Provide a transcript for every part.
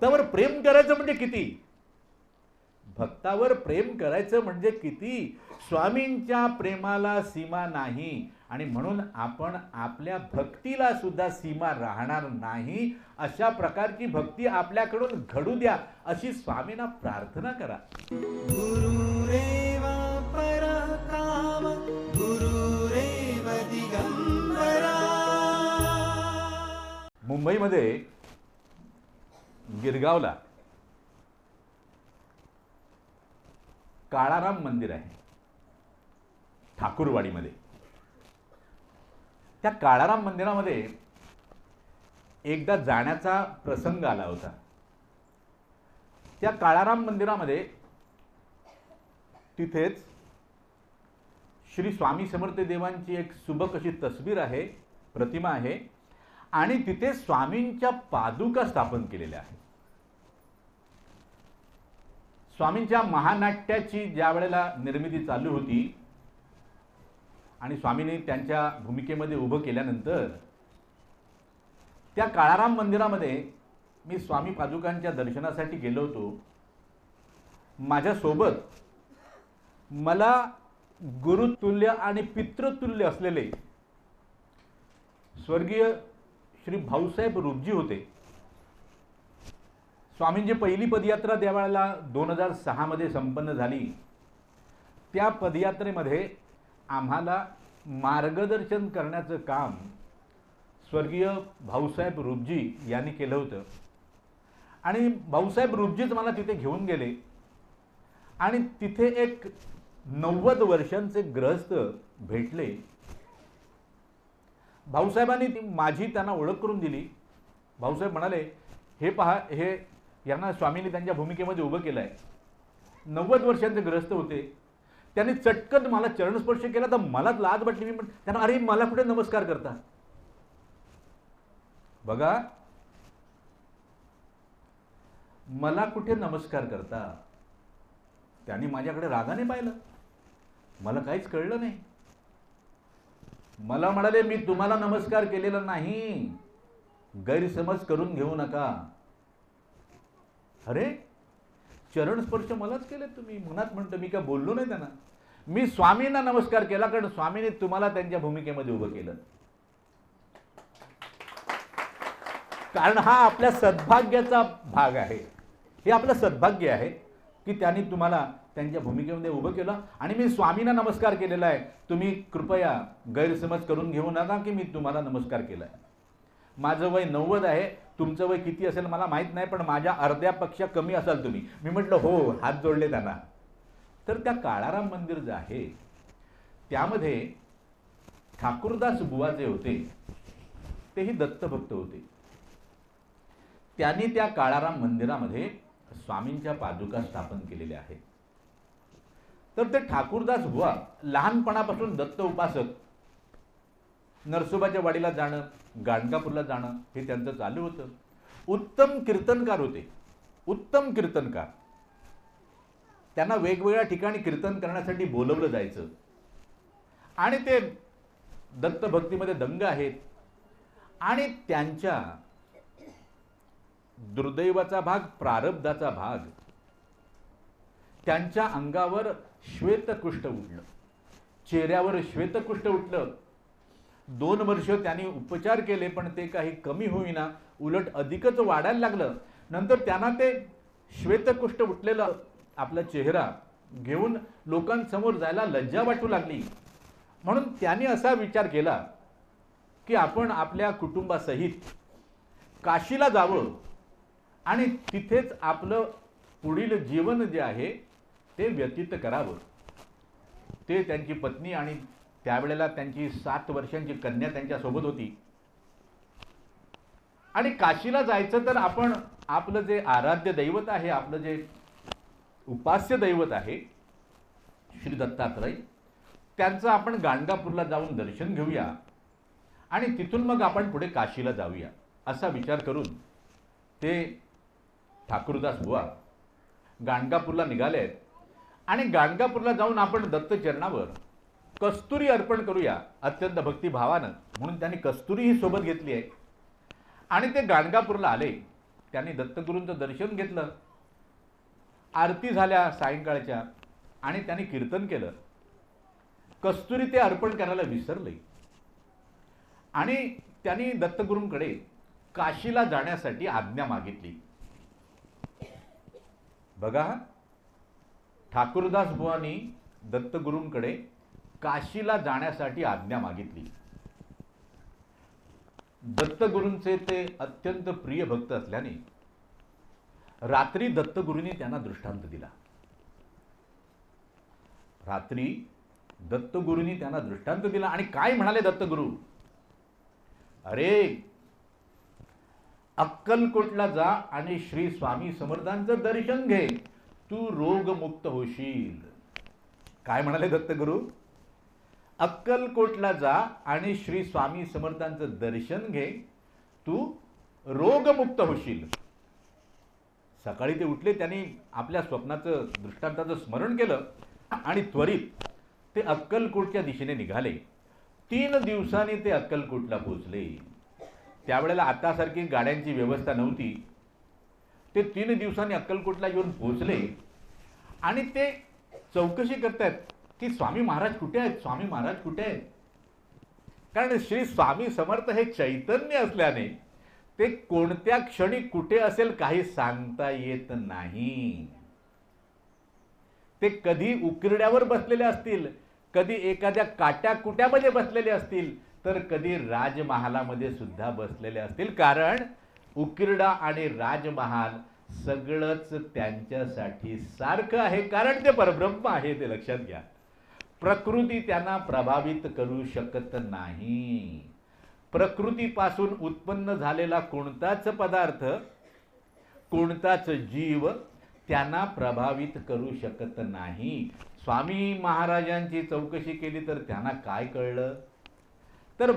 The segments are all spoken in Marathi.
भक्तावर प्रेम करायचं म्हणजे किती? भक्तावर प्रेम करायचं म्हणजे किती? स्वामींच्या प्रेमाला सीमा नाही आणि म्हणून आपण आपल्या भक्तीला सुद्धा सीमा राहणार नाही. अशा प्रकारची भक्ती आपल्याकडून घडू द्या अशी स्वामींना प्रार्थना करा. मुंबईमध्ये गिरगावला. काळाराम मंदिर आहे. ठाकूरवाडीमध्ये. त्या काळाराम मंदिरामध्ये एकदा जाण्याचा प्रसंग आला होता. त्या काळाराम मंदिरामध्ये तिथेच श्री स्वामी समर्थ देवांची एक सुबक अशी तस्वीर आहे प्रतिमा आहे. आणि तिथे स्वामींच्या पादुका स्थापन केलेल्या आहेत. स्वामींच्या महानाट्याची ज्या वेळेला निर्मिती चालू होती आणि स्वामींनी त्यांच्या भूमिकेमध्ये उभं केल्यानंतर त्या काळाराम मंदिरामध्ये मी स्वामी पादुकांच्या दर्शनासाठी गेलो होतो. माझ्यासोबत मला गुरुतुल्य आणि पितृतुल्य असलेले स्वर्गीय श्री भाऊसाहेब रुपजी होते. स्वामींची पहिली पदयात्रा त्यावेळेला दोन हजार सहामध्ये संपन्न झाली. त्या पदयात्रेमध्ये आम्हाला मार्गदर्शन करण्याचं काम स्वर्गीय भाऊसाहेब रुपजी यांनी केलं होतं. आणि भाऊसाहेब रुपजीच मला तिथे घेऊन गेले. आणि तिथे एक नव्वद वर्षांचे ग्रहस्थ भेटले. भाऊसाहेबांनी ती माझी त्यांना ओळख करून दिली. भाऊसाहेब म्हणाले हे पहा हे यांना स्वामींनी त्यांच्या भूमिकेमध्ये उभं केलं आहे नव्वद वर्षांचे ग्रस्त होते. त्यांनी चटकन मला चरणस्पर्श केला तर मलाच लाज वाटली. मी पण त्यांना अरे मला कुठे नमस्कार करता? बघा मला कुठे नमस्कार करता? त्यांनी माझ्याकडे रागाने पाहिलं. मला काहीच कळलं नाही. मला म्हणाले मी तुम्हाला नमस्कार केलेला नाही. गैरसमज करून घेऊ नका. अरे चरण स्पर्श मलाच केले तुम्ही. मनात म्हणतो मी काय बोललो नाही त्यांना. मी स्वामींना नमस्कार केला कारण स्वामीने तुम्हाला त्यांच्या भूमिकेमध्ये उभं केलं. कारण हा आपल्या सद्भाग्याचा भाग आहे. हे आपलं सद्भाग्य आहे की त्यांनी तुम्हाला त्यांच्या भूमिकेमध्ये उभं केलं. आणि मी स्वामींना नमस्कार केलेला आहे. तुम्ही कृपया गैरसमज करून घेऊ नका की मी तुम्हाला नमस्कार केला आहे माझं वय नव्वद आहे. तुमचं वय किती असेल मला माहीत नाही पण माझ्या अर्ध्यापेक्षा कमी असाल तुम्ही. मी म्हटलं हो हात जोडले त्यांना. तर त्या काळाराम मंदिर जे आहे त्यामध्ये ठाकूरदास बुवा जे होते तेही दत्तभक्त होते. त्यांनी त्या काळाराम मंदिरामध्ये स्वामींच्या पादुका स्थापन केलेल्या आहेत. तर ते ठाकूरदास बुवा लहानपणापासून दत्त उपासक. नरसोबाच्या वाडीला जाणं गाणगापूरला जाणं हे त्यांचं चालू होतं. उत्तम कीर्तनकार होते. उत्तम कीर्तनकार. त्यांना वेगवेगळ्या ठिकाणी कीर्तन करण्यासाठी बोलवलं जायचं. आणि ते दत्तभक्तीमध्ये दंग आहेत. आणि त्यांच्या दुर्दैवाचा भाग प्रारब्धाचा भाग त्यांच्या अंगावर श्वेतकुष्ठ उठलं. चेहऱ्यावर श्वेतकुष्ठ उठलं. दोन वर्ष त्यांनी उपचार केले पण ते काही कमी होईना. उलट अधिकच वाढायला लागलं. नंतर त्यांना ते श्वेतकुष्ठ उठलेलं आपला चेहरा घेऊन लोकांसमोर जायला लज्जा वाटू लागली. म्हणून त्यांनी असा विचार केला की आपण आपल्या कुटुंबासहित काशीला जावं आणि तिथेच आपलं पुढील जीवन जे आहे ते व्यतीत करावं. ते त्यांची पत्नी आणि त्यावेळेला त्यांची सात वर्षांची कन्या त्यांच्यासोबत होती. आणि काशीला जायचं तर आपण आपलं जे आराध्य दैवत आहे आपलं जे उपास्य दैवत आहे श्री दत्तात्रय त्यांचं आपण गाणगापूरला जाऊन दर्शन घेऊया. आणि तिथून मग आपण पुढे काशीला जाऊया असा विचार करून ते ठाकूरदास बुवा गाणगापूरला निघाले आहेत आणि गाणगापूरला जाऊन आपण दत्तचरणावर कस्तुरी अर्पण करूया अत्यंत भक्तिभावानं. म्हणून त्यांनी कस्तुरी ही सोबत घेतली आहे. आणि ते गाणगापूरला आले. त्यांनी दत्तगुरूंचं दर्शन घेतलं. आरती झाल्या सायंकाळच्या आणि त्यांनी कीर्तन केलं. कस्तुरी ते अर्पण करायला विसरले. आणि त्यांनी दत्तगुरूंकडे काशीला जाण्यासाठी आज्ञा मागितली. बघा ठाकूरदास बुवानी दत्तगुरूंकडे काशीला जाण्यासाठी आज्ञा मागितली. दत्तगुरूंचे ते अत्यंत प्रिय भक्त असल्याने रात्री दत्तगुरूंनी त्यांना दृष्टांत दिला. रात्री दत्तगुरूंनी त्यांना दृष्टांत दिला आणि काय म्हणाले दत्तगुरू? अरे अक्कलकोटला जा आणि श्री स्वामी समर्थांचं दर्शन घे. तू रोगमुक्त होशील. काय म्हणाले दत्तगुरू? अक्कलकोटला जा आणि श्री स्वामी समर्थांचं दर्शन घे. तू रोगमुक्त होशील. सकाळी ते उठले त्यांनी आपल्या स्वप्नाचं दृष्टांताचं स्मरण केलं आणि त्वरित ते अक्कलकोटच्या दिशेने निघाले. तीन दिवसांनी ते अक्कलकोटला पोहोचले. त्यावेळेला आतासारखी गाड्यांची व्यवस्था नव्हती. ते तीन दिवसांनी अक्कलकोटला येऊन पोहोचले. आणि ते चौकशी करतायत की स्वामी महाराज कुठे आहेत? स्वामी महाराज कुठे आहेत? कारण श्री स्वामी समर्थ हे चैतन्य असल्याने ते कोणत्या क्षणी कुठे असेल काही सांगता येत नाही. ते कधी उकिरड्यावर बसलेले असतील कधी एखाद्या काट्या कुट्यामध्ये बसलेले असतील तर कधी राजमहालामध्ये सुद्धा बसलेले असतील. कारण उकिरडा आणि राजमहाल सगळंच त्यांच्यासाठी सारखं आहे. कारण ते परब्रह्म आहे ते लक्षात घ्या. प्रकृती त्यांना प्रभावित करू शकत नाही. प्रकृतीपासून उत्पन्न झालेला कोणताच पदार्थ कोणताच जीव त्यांना प्रभावित करू शकत नाही. स्वामी महाराजांची चौकशी केली तर त्यांना काय कळलं? तर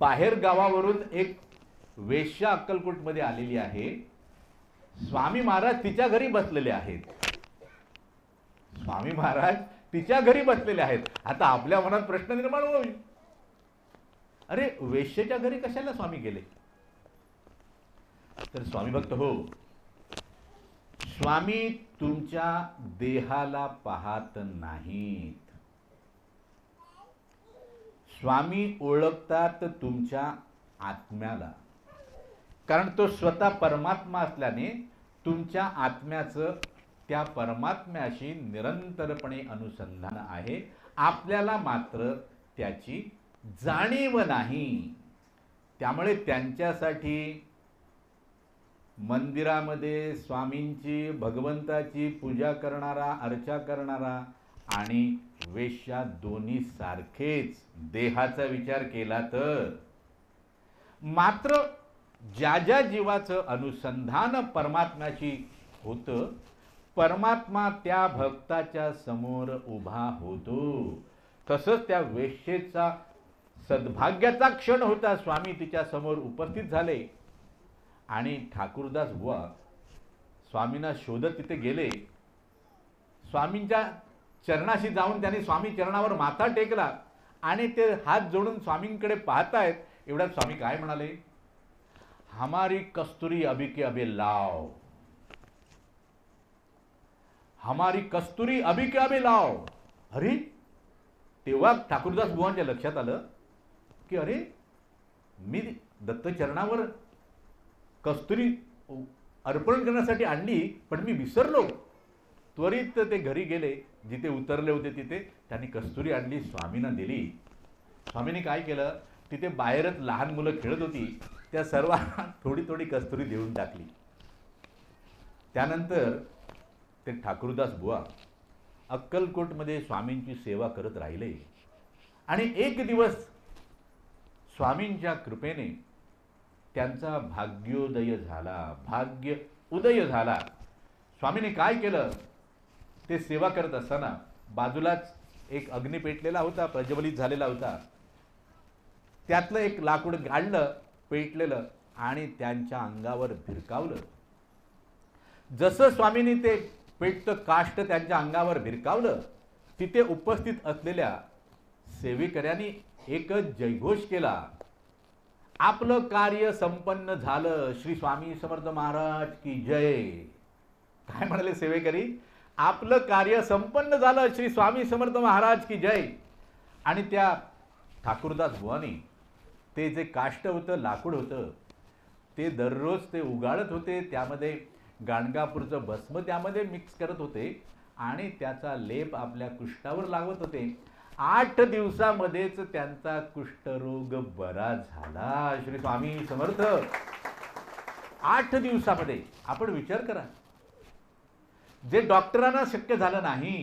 बाहेर गावावरून एक वेश्या अक्कलकोटमध्ये आलेली आहे. स्वामी महाराज तिच्या घरी बसलेले आहेत. स्वामी महाराज तिच्या घरी बसलेले आहेत. आता आपल्या मनात प्रश्न निर्माण होईल. अरे वेश्येच्या घरी कशाला स्वामी गेले? तर स्वामी भक्त हो. स्वामी तुमच्या देहाला पाहत नाहीत. स्वामी ओळखतात तुमच्या आत्म्याला. कारण तो स्वतः परमात्मा असल्याने तुमच्या आत्म्याचं त्या परमात्म्याशी निरंतरपणे अनुसंधान आहे. आपल्याला मात्र त्याची जाणीव नाही. त्यामुळे त्यांच्यासाठी मंदिरामध्ये स्वामींची भगवंताची पूजा करणारा अर्चा करणारा आणि वेश्या दोन्ही सारखेच देहाचा विचार केला तर मात्र ज्या ज्या जीवाचं अनुसंधान परमात्म्याशी होतं परमात्मा त्या भक्ताच्या समोर उभा होतो. तसंच त्या वेश्येचा सद्भाग्याचा क्षण होता. स्वामी तिच्या समोर उपस्थित झाले. आणि ठाकूरदास बुवा स्वामींना शोधत तिथे गेले. स्वामींच्या चरणाशी जाऊन त्यांनी स्वामी चरणावर माथा टेकला आणि ते हात जोडून स्वामींकडे पाहतायत. एवढ्यात स्वामी काय म्हणाले? हमारी कस्तुरी अभी के अभी लाव हमारी कस्तुरी अभी के अभी लाव अरे तेव्हा ठाकूरदास बुवांच्या लक्षात आलं की अरे मी दत्तचरणावर कस्तुरी अर्पण करण्यासाठी आणली पण मी विसरलो. त्वरित ते घरी गेले. जिथे उतरले होते तिथे त्यांनी कस्तुरी आणली स्वामींना दिली. स्वामींनी काय केलं? तिथे बाहेरच लहान मुलं खेळत होती. त्या सर्वांना थोडी थोडी कस्तुरी देऊन टाकली. त्यानंतर ते ठाकूरदास बुवा अक्कलकोटमध्ये स्वामींची सेवा करत राहिले. आणि एक दिवस स्वामींच्या कृपेने त्यांचा भाग्योदय झाला. भाग्य उदय झाला. स्वामीने काय केलं? ते सेवा करत असताना बाजूलाच एक अग्नी पेटलेला होता प्रज्वलित झालेला होता. त्यातलं एक लाकूड गाडलं पेटलेलं आणि त्यांच्या अंगावर भिरकावलं. जसं स्वामींनी ते पेटतं काष्ट त्यांच्या अंगावर भिरकावलं तिथे उपस्थित असलेल्या सेवेकऱ्यांनी एकच जयघोष केला. आपलं कार्य संपन्न झालं. श्री स्वामी समर्थ महाराज की जय. काय म्हणाले सेवेकरी? आपलं कार्य संपन्न झालं. श्री स्वामी समर्थ महाराज की जय. आणि त्या ठाकूरदास भुवानी ते जे काष्ट होतं लाकूड होतं ते दररोज ते उगाळत होते. त्यामध्ये गाणगापूरचं भस्म त्यामध्ये मिक्स करत होते आणि त्याचा लेप आपल्या कुष्ठावर लागत होते. आठ दिवसामध्येच त्यांचा कुष्ठरोग बरा झाला. श्री स्वामी समर्थ आठ दिवसामध्ये आपण विचार करा. जे डॉक्टरांना शक्य झालं नाही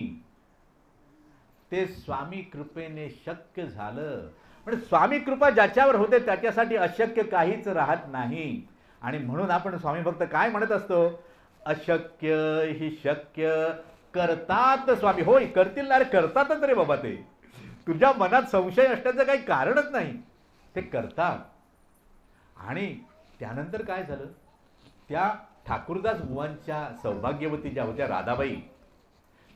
ते स्वामी कृपेने शक्य झालं. म्हणजे स्वामी कृपा ज्याच्यावर होते त्याच्यासाठी अशक्य काहीच राहत नाही. आणि म्हणून आपण स्वामी भक्त काय म्हणत असतो? अशक्य ही शक्य करतात स्वामी. होय करतील ना अरे करतातच रे बाबा ते. तुझ्या मनात संशय असण्याचं काही कारणच नाही. ते करतात. आणि त्यानंतर काय झालं? त्या ठाकूरदास बुवांच्या सौभाग्यवती ज्या होत्या राधाबाई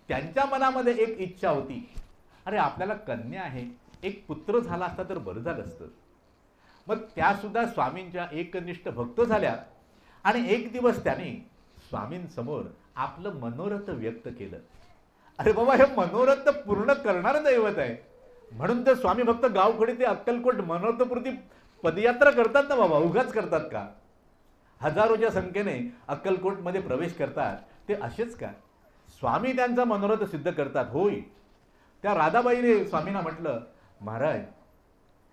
त्यांच्या मनामध्ये एक इच्छा होती. अरे आपल्याला कन्या आहे. एक पुत्र झाला असता तर बरं झालं असतं. मग त्यासुद्धा स्वामींच्या एकनिष्ठ भक्त झाल्या. आणि एक दिवस त्याने स्वामींसमोर आपलं मनोरथ व्यक्त केलं. अरे बाबा हे मनोरथ पूर्ण करणारं दैवत आहे. म्हणून तर स्वामी भक्त गावकडे ते अक्कलकोट मनोरथपूर्ती पदयात्रा करतात ना बाबा उगाच करतात का? हजारोच्या संख्येने अक्कलकोटमध्ये प्रवेश करतात. ते असेच का? स्वामी त्यांचा मनोरथ सिद्ध करतात. होय. त्या राधाबाईने स्वामींना म्हटलं महाराज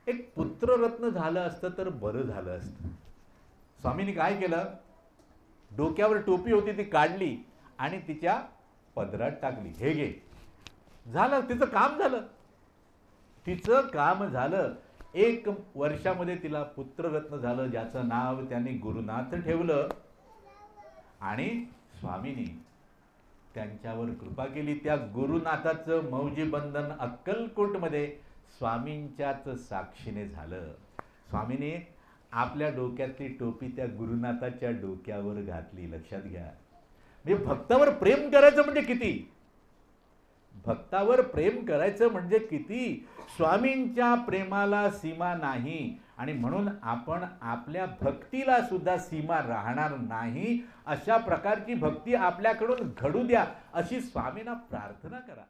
एक पुत्ररत्न झालं असतं तर बरं झालं असतं. स्वामींनी काय केलं? डोक्यावर टोपी होती ती काढली आणि तिच्या पदरात टाकली. हे घे. झालं तिचं काम झालं. तिचं काम झालं. एक वर्षामध्ये तिला पुत्ररत्न झालं ज्याचं नाव त्यांनी गुरुनाथ ठेवलं. आणि स्वामींनी त्यांच्यावर कृपा केली. त्या गुरुनाथाचं मौजी बंधन अक्कलकोटमध्ये स्वामींच्याच साक्षीने झालं. स्वामीने आपल्या डोक्यातली टोपी त्या गुरुनाथाच्या डोक्यावर घातली. लक्षात घ्या. म्हणजे भक्तावर प्रेम करायचं म्हणजे किती? भक्तावर प्रेम करायचं म्हणजे किती? स्वामींच्या प्रेमाला सीमा नाही. आणि म्हणून आपण आपल्या भक्तीला सुद्धा सीमा राहणार नाही. अशा प्रकारची भक्ती आपल्याकडून घडू द्या अशी स्वामींना प्रार्थना करा.